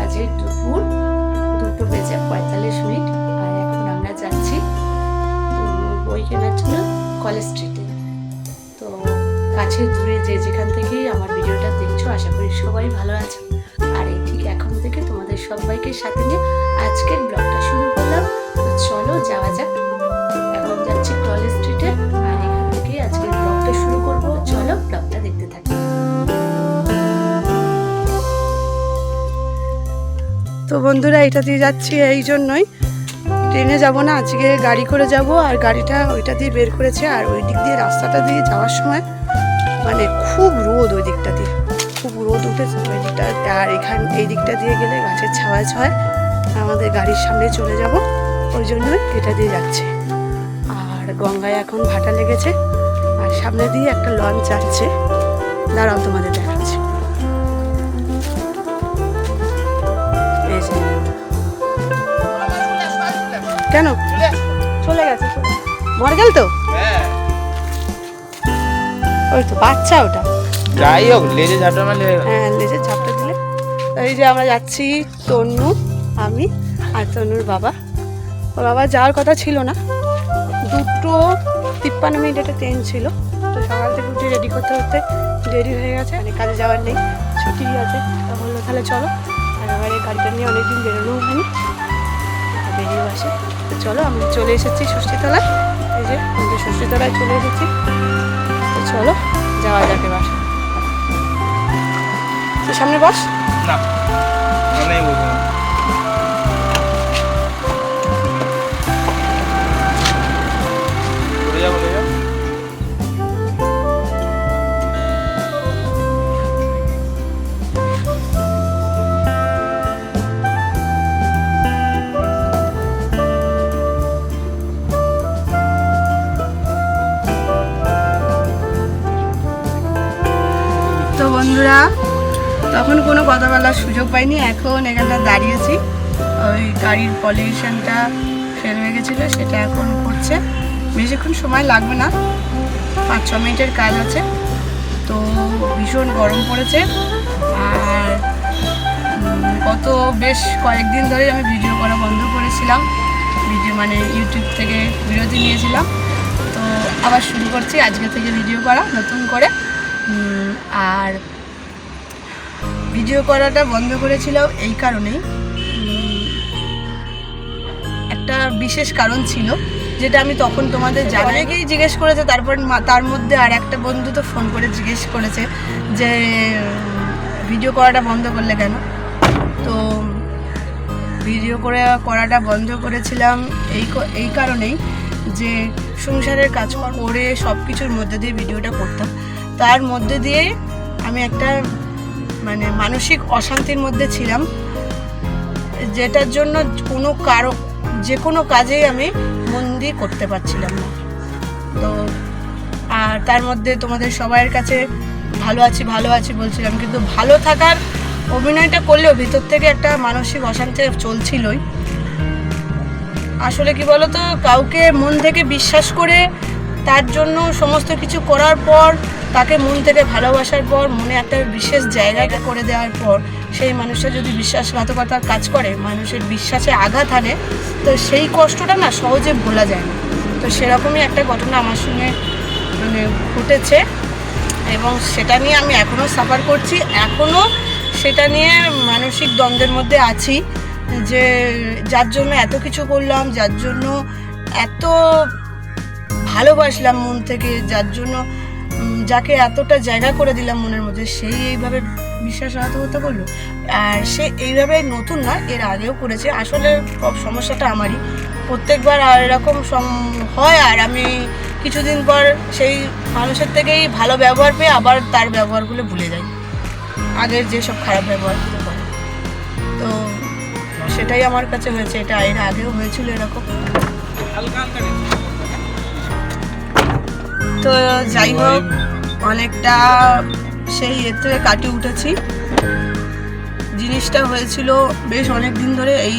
বাজে দুপুর, দুটো বেজে পঁয়তাল্লিশ মিনিট, আর এখন আমরা যাচ্ছি বই কেনার জন্য কলেজ স্ট্রিটে তো কাছে দূরে যে যেখান থেকেই আমার ভিডিওটা দেখছ, আশা করি সবাই ভালো আছো। আর এই ঠিক এখন থেকে তোমাদের সবাইকে সাথে নিয়ে আজকের ব্লগটা শুরু করলাম। তো চলো যাওয়া যাক। এখন যাচ্ছি কলেজ স্ট্রিটে আর এখান থেকে আজকের ব্লগটা শুরু করব। চলো ব্লগটা দেখতে থাকি। তো বন্ধুরা, এটা দিয়ে যাচ্ছি এই জন্যই। ট্রেনে যাব না, আজকে গাড়ি করে যাব, আর গাড়িটা ওইটা দিয়ে বের করেছে, আর ওই দিক দিয়ে রাস্তাটা দিয়ে যাওয়ার সময় মানে খুব রোদ ওই দিকটা দিয়ে। খুব রোদ উঠেছে ওই দিকটা আর এখান, এই দিকটা দিয়ে গেলে গাছের ছাওয়ায় ছাওয়ায় আমাদের গাড়ির সামনে চলে যাব। ওই জন্যই এটা দিয়ে যাচ্ছে। আর গঙ্গায় এখন ভাটা লেগেছে, আর সামনে দিয়ে একটা লঞ্চ যাচ্ছে দাঁড়াও তোমাদের দেখাচ্ছি। কেন? চলে গেছে। মরে গেল তো? ওই তো বাচ্চা ওটা। যাই হোক লেজে ঝাপটা মারলে হ্যাঁ লেজে ঝাপটা দিলে। এই যে আমরা যাচ্ছি তন্নু আমি আর তন্নুর বাবা। ওর বাবা যাওয়ার কথা ছিল না। দুটো তিপ্পান্ন মিনিট একটা ট্রেন ছিল। তো সকাল থেকে উঠে রেডি করতে করতে দেরি হয়ে গেছে। মানে কাজে যাওয়ার নেই ছুটি আছে। তা বলল তাহলে চলো। আর এবারে গাড়িটা নিয়ে অনেকদিন বেরোনো হয়নি। বেরিয়েও আসে তো চলো, আমি চলে এসেছি ষষ্ঠীতলায়। এই যে ষষ্ঠীতলায় চলে এসেছি। তো চলো, যাওয়া যাক এবার। সামনে বস। না তখন কোনো কথা বলার সুযোগ পাইনি, এখন এখানটা দাঁড়িয়েছি। ওই গাড়ির পলিউশনটা ফেল হয়ে গেছিল, সেটা এখন করছে। বেশিক্ষণ সময় লাগবে না, পাঁচ, ছ মিনিটের কাজ আছে। তো ভীষণ গরম পড়েছে, আর গত বেশ কয়েকদিন ধরে আমি ভিডিও করা বন্ধ করেছিলাম। ভিডিও মানে ইউটিউব থেকে বিরতি নিয়েছিলাম। তো আবার শুরু করছি আজকে থেকে ভিডিও করা নতুন করে। আর ভিডিও করাটা বন্ধ করেছিলাম এই কারণেই। একটা বিশেষ কারণ ছিল, যেটা আমি তখন তোমাদের জানাই অনেকেই জিজ্ঞেস করেছে, তারপর তার মধ্যে আর একটা বন্ধু তো ফোন করে জিজ্ঞেস করেছে যে, ভিডিও করাটা বন্ধ করলে কেন? তো ভিডিও করে, করাটা বন্ধ করেছিলাম এই এই কারণেই যে সংসারের কাজ করে সব কিছুর মধ্যে দিয়ে ভিডিওটা করতাম। তার মধ্যে দিয়ে আমি একটা মানে মানসিক অশান্তির মধ্যে ছিলাম। যেটার জন্য কোনো কারও, যে কোনো কাজেই আমি মন দিয়ে করতে পারছিলাম না। তো, আর তার মধ্যে তোমাদের সবাইয়ের কাছে ভালো আছি ভালো আছি বলছিলাম, কিন্তু ভালো থাকার অভিনয়টা করলেও ভিতর থেকে একটা মানসিক অশান্তি চলছিলই। আসলে কি বলতো, কাউকে মন থেকে বিশ্বাস করে তার জন্য সমস্ত কিছু করার পর, তাকে মন থেকে ভালোবাসার পর, মনে একটা বিশেষ জায়গাটা করে দেওয়ার পর, সেই মানুষটা যদি বিশ্বাসঘাতকতার কাজ করে, মানুষের বিশ্বাসে আঘাত আনে তো সেই কষ্টটা না সহজে ভোলা যায় না। তো সেরকমই একটা ঘটনা আমার সঙ্গে মানে ঘটেছে এবং সেটা নিয়ে আমি এখনও সাফার করছি। এখনও সেটা নিয়ে মানসিক দ্বন্দ্বের মধ্যে আছি যে, যার জন্য এত কিছু করলাম, যার জন্য এত ভালোবাসলাম মন থেকে, যার জন্য যাকে এতটা জায়গা করে দিলাম মনের মধ্যে, সেই এইভাবে বিশ্বাসঘাতকতা করল আর সে এইভাবে নতুন না, এর আগেও করেছে। আসলে সমস্যাটা আমারই। প্রত্যেকবার আর এরকম হয়, আর আমি কিছুদিন পর সেই মানুষের থেকেই ভালো ব্যবহার পেয়ে আবার তার ব্যবহারগুলো ভুলে যাই। আগের যেসব খারাপ ব্যবহার করে তো সেটাই আমার কাছে হয়েছে, এটা এর আগেও হয়েছিল এরকম। তো যাই হোক, অনেকটা সেই এর থেকে কাটিয়ে উঠেছি। জিনিসটা হয়েছিল বেশ অনেক দিন ধরে এই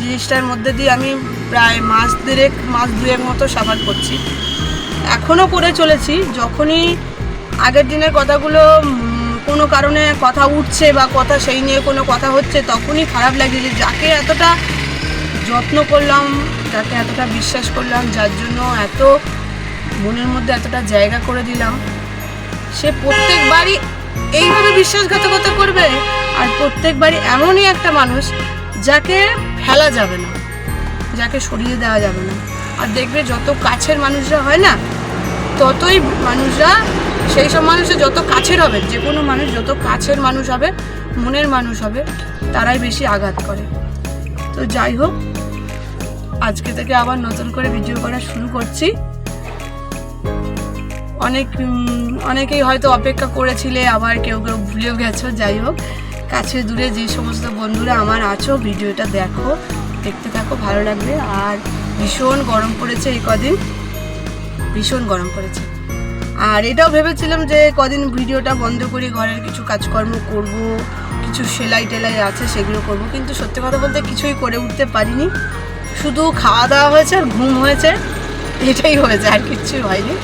জিনিসটার মধ্যে দিয়ে আমি প্রায় মাস দেড়েক, মাস দুয়েক মতো সাফার করছি। এখনও করে চলেছি, যখনই আগের দিনের কথাগুলো কোনো কারণে কথা উঠছে বা কথা সেই নিয়ে কোনো কথা হচ্ছে, তখনই খারাপ লাগে যে যাকে এতটা যত্ন করলাম, যাকে এতটা বিশ্বাস করলাম, যার জন্য এত মনের মধ্যে এতটা জায়গা করে দিলাম, সে প্রত্যেকবারই এইভাবে বিশ্বাসঘাতকতা করবে আর প্রত্যেকবারই এমনই একটা মানুষ যাকে ফেলা যাবে না, যাকে সরিয়ে দেওয়া যাবে না। আর দেখবে যত কাছের মানুষরা হয় না, ততই মানুষরা, সেই সব মানুষের যত কাছের হবে, যে কোনো মানুষ যত কাছের মানুষ হবে, মনের মানুষ হবে, তারাই বেশি আঘাত করে। তো যাই হোক, আজকে থেকে আবার নতুন করে ভিডিও করা শুরু করছি। অনেক অনেকেই হয়তো অপেক্ষা করেছিলে, আবার কেউ কেউ ভুলেও গেছো, যাই হোক। কাছে দূরে যে সমস্ত বন্ধুরা আমার আছো, ভিডিওটা দেখো, দেখতে থাকো, ভালো লাগবে। আর ভীষণ গরম পড়েছে এই কদিন। ভীষণ গরম পড়েছে। আর এটাও ভেবেছিলাম যে কদিন ভিডিওটা বন্ধ করে, ঘরের কিছু কাজকর্ম করব, কিছু সেলাই টেলাই আছে, সেগুলো করব। কিন্তু সত্যি কথা বলতে কিছুই করে উঠতে পারিনি। শুধু খাওয়া দাওয়া হয়েছে আর ঘুম হয়েছে, এটাই হয়েছে, আর কিচ্ছুই হয়নি।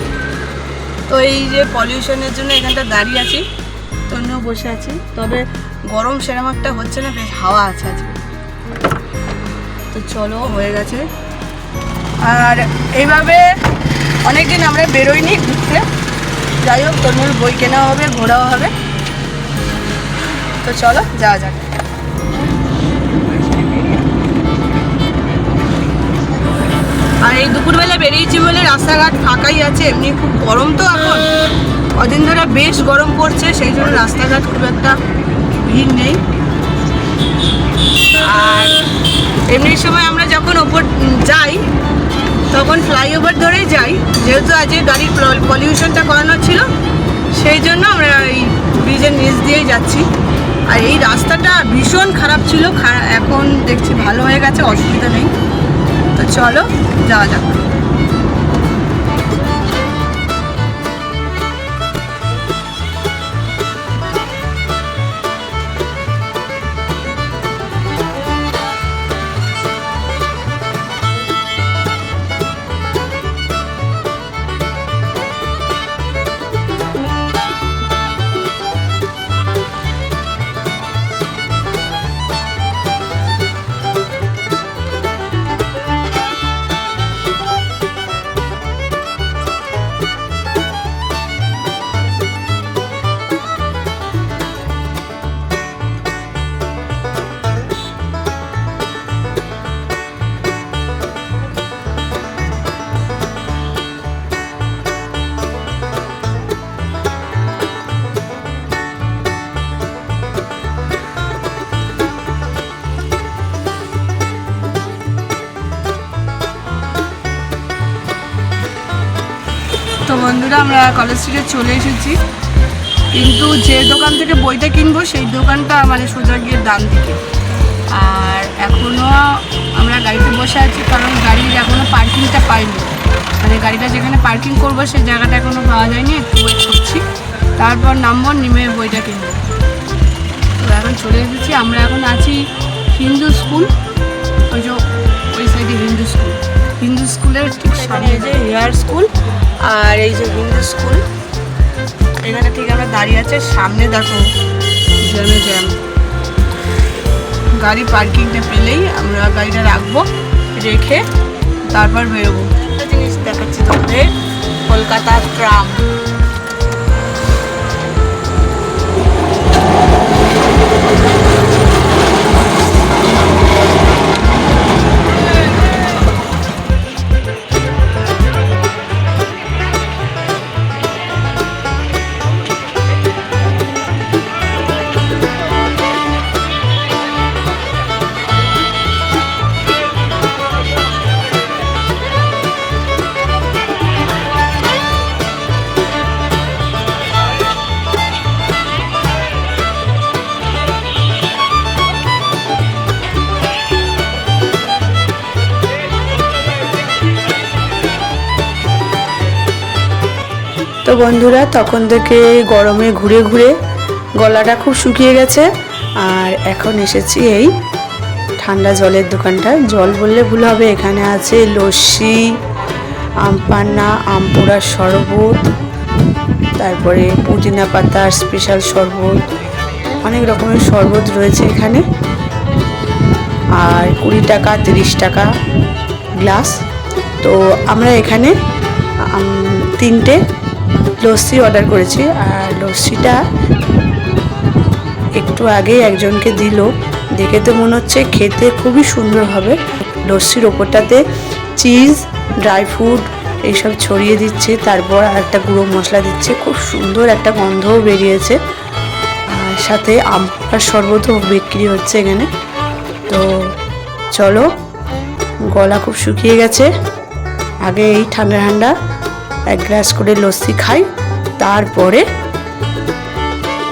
তো এই যে পলিউশনের জন্য এখানটা দাঁড়িয়ে আছি তন্যও বসে আছি। তবে গরম সেরকম একটা হচ্ছে না, বেশ হাওয়া আছে আজকে। তো চলো, হয়ে গেছে। আর এইভাবে অনেকদিন আমরা বেরোইনি ঘুরতে। যাই হোক তন্মুর বই কেনাও হবে, ঘোরাও হবে। তো চলো, যাওয়া যাক। আর এই দুপুরবেলা বেরিয়েছি বলে রাস্তাঘাট ফাঁকাই আছে, এমনি খুব গরম তো এখন। কদিন ধরে বেশ গরম পড়ছে, সেই জন্য রাস্তাঘাট খুব একটা ভিড় নেই। আর এমনি সময় আমরা যখন ওপর যাই, তখন ফ্লাইওভার ধরেই যাই, যেহেতু আজকে গাড়ির পলিউশনটা করানো ছিল, সেই জন্য আমরা এই ব্রিজের নিচ দিয়েই যাচ্ছি। আর এই রাস্তাটা ভীষণ খারাপ ছিল এখন দেখছি ভালো হয়ে গেছে, অসুবিধা নেই। তো চলো যাওয়া যাক। তো বন্ধুরা, আমরা কলেজ স্ট্রিটে চলে এসেছি। কিন্তু যে দোকান থেকে বইটা কিনবো, সেই দোকানটা মানে সোজা গিয়ে ডান দিকে। আর এখনও আমরা গাড়িতে বসে আছি, কারণ গাড়ির এখনও পার্কিংটা পাইনি। মানে গাড়িটা যেখানে পার্কিং করব, সেই জায়গাটা এখনও পাওয়া যায়নি, একটু ওয়েট করছি। তারপর নামবো, নেমে বইটা কিনবো। তো এখন চলে এসেছি, আমরা এখন আছি হিন্দু স্কুল। ওই যে, ওই সাইডে হিন্দু স্কুল। হিন্দু স্কুলের ঠিক সামনে যে হেয়ার স্কুল আর এই যে হিন্দু স্কুল, এখানে ঠিক আমরা দাঁড়িয়ে আছে সামনে দেখো জ্যামে জ্যাম। গাড়ি পার্কিংটা পেলেই আমরা গাড়িটা রাখব, রেখে তারপর বেরোবো। জিনিস দেখাচ্ছি তোমাদের কলকাতা ট্রাম। তো বন্ধুরা, তখন থেকে গরমে ঘুরে ঘুরে গলাটা খুব শুকিয়ে গেছে। আর এখন এসেছি এই ঠান্ডা জলের দোকানটা জল বললে ভুল হবে, এখানে আছে লস্যি আম পান্না আম শরবত, তারপরে পুদিনা পাতার স্পেশাল শরবত, অনেক রকমের শরবত রয়েছে এখানে। আর কুড়ি টাকা, তিরিশ টাকা গ্লাস। তো আমরা এখানে তিনটে লস্যি অর্ডার করেছি, আর লস্যিটা একটু আগে একজনকে দিল। দেখে তো মনে হচ্ছে খেতে খুবই সুন্দর হবে। লস্যির ওপরটাতে চিজ ড্রাই ফ্রুট এইসব ছড়িয়ে দিচ্ছে, তারপর একটা গুঁড়ো মশলা দিচ্ছে। খুব সুন্দর একটা গন্ধও বেরিয়েছে। আর সাথে আম আর শরবতও বিক্রি হচ্ছে এখানে। তো চলো, গলা খুব শুকিয়ে গেছে। আগে এই ঠান্ডা ঠান্ডা এক গ্লাস করে লস্যি খাই, তারপরে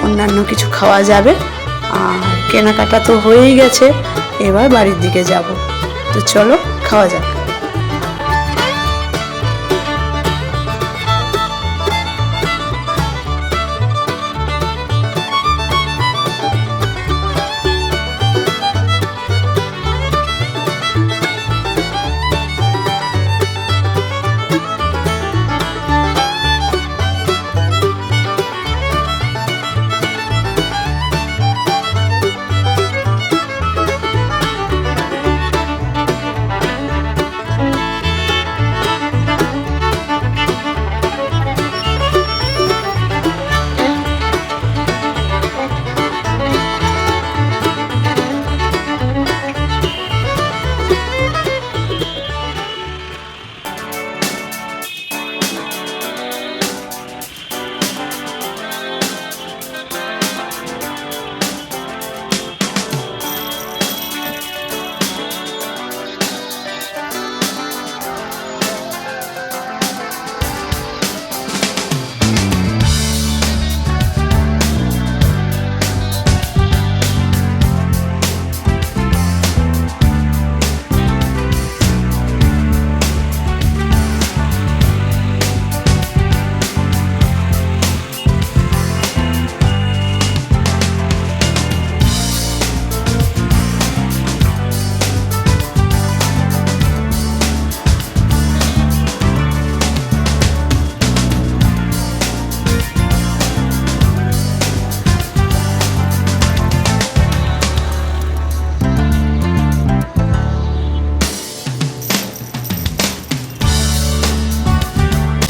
অন্যান্য কিছু খাওয়া যাবে। আর কেনাকাটা তো হয়েই গেছে, এবার বাড়ির দিকে যাব। তো চলো, খাওয়া যাক।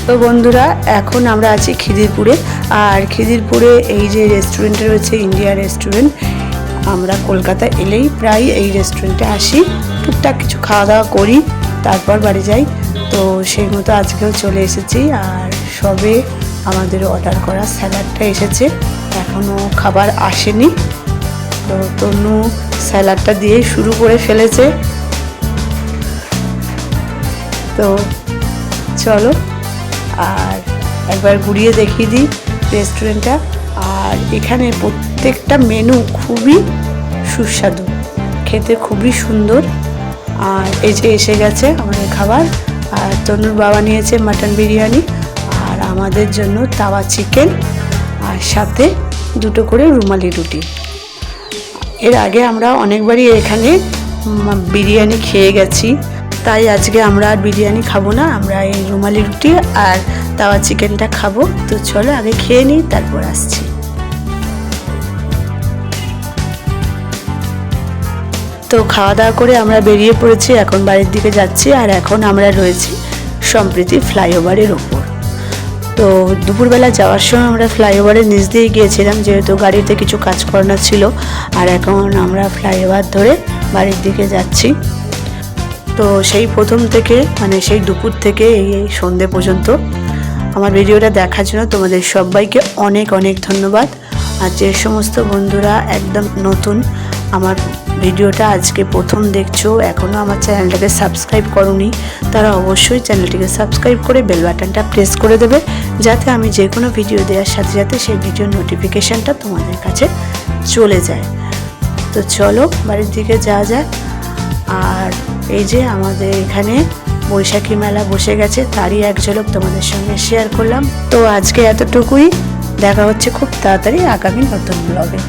তো বন্ধুরা, এখন আমরা আছি খিদিরপুরে। আর খিদিরপুরে এই যে রেস্টুরেন্টে রয়েছে ইন্ডিয়া রেস্টুরেন্ট আমরা কলকাতা এলেই প্রায় এই রেস্টুরেন্টে আসি। টুকটাক কিছু খাওয়া দাওয়া করি, তারপর বাড়ি যাই। তো সেই মতো আজকেও চলে এসেছি। আর সবে আমাদের অর্ডার করা স্যালাডটা এসেছে। এখনও খাবার আসেনি। তো তনু স্যালাডটা দিয়েই শুরু করে ফেলেছে। তো চলো আর একবার ঘুরিয়ে দেখিয়ে দিই রেস্টুরেন্টটা। আর এখানে প্রত্যেকটা মেনু খুবই সুস্বাদু, খেতে খুবই সুন্দর। আর এই যে এসে গেছে আমাদের খাবার। আর তনুর বাবা নিয়েছে মাটন বিরিয়ানি আর আমাদের জন্য তাওয়া চিকেন আর সাথে দুটো করে রুমালি রুটি। এর আগে আমরা অনেকবারই এখানে বিরিয়ানি খেয়ে গেছি। তাই আজকে আমরা আর বিরিয়ানি খাব না, আমরা এই রুমালি রুটি আর তাওয়া চিকেনটা খাব। তো চলো আগে খেয়ে নিই, তারপর আসছি। তো খাওয়া দাওয়া করে আমরা বেরিয়ে পড়েছি, এখন বাড়ির দিকে যাচ্ছি আর এখন আমরা রয়েছি সম্প্রীতি ফ্লাইওভারের ওপর। তো দুপুরবেলা যাওয়ার সময় আমরা ফ্লাইওভারের নিচ দিয়ে গিয়েছিলাম, যেহেতু গাড়িতে কিছু কাজ করানো ছিল, আর এখন আমরা ফ্লাইওভার ধরে বাড়ির দিকে যাচ্ছি। তো সেই প্রথম থেকে মানে সেই দুপুর থেকে এই সন্ধে পর্যন্ত আমার ভিডিওটা দেখার জন্য তোমাদের সবাইকে অনেক অনেক ধন্যবাদ। আর যে সমস্ত বন্ধুরা একদম নতুন আমার ভিডিওটা আজকে প্রথম দেখছ এখনও আমার চ্যানেলটাকে সাবস্ক্রাইব করনি, তারা অবশ্যই চ্যানেলটিকে সাবস্ক্রাইব করে বেল বাটনটা প্রেস করে দেবে, যাতে আমি যে কোনো ভিডিও দেওয়ার সাথে সাথে সেই ভিডিওর নোটিফিকেশানটা তোমাদের কাছে চলে যায়। তো চলো, বাড়ির দিকে যাওয়া যাক। আর এই যে আমাদের এখানে বৈশাখী মেলা বসে গেছে, তারই এক ঝলক তোমাদের সঙ্গে শেয়ার করলাম। তো আজকে এতটুকুই, দেখা হচ্ছে খুব তাড়াতাড়ি আগামী নতুন ব্লগে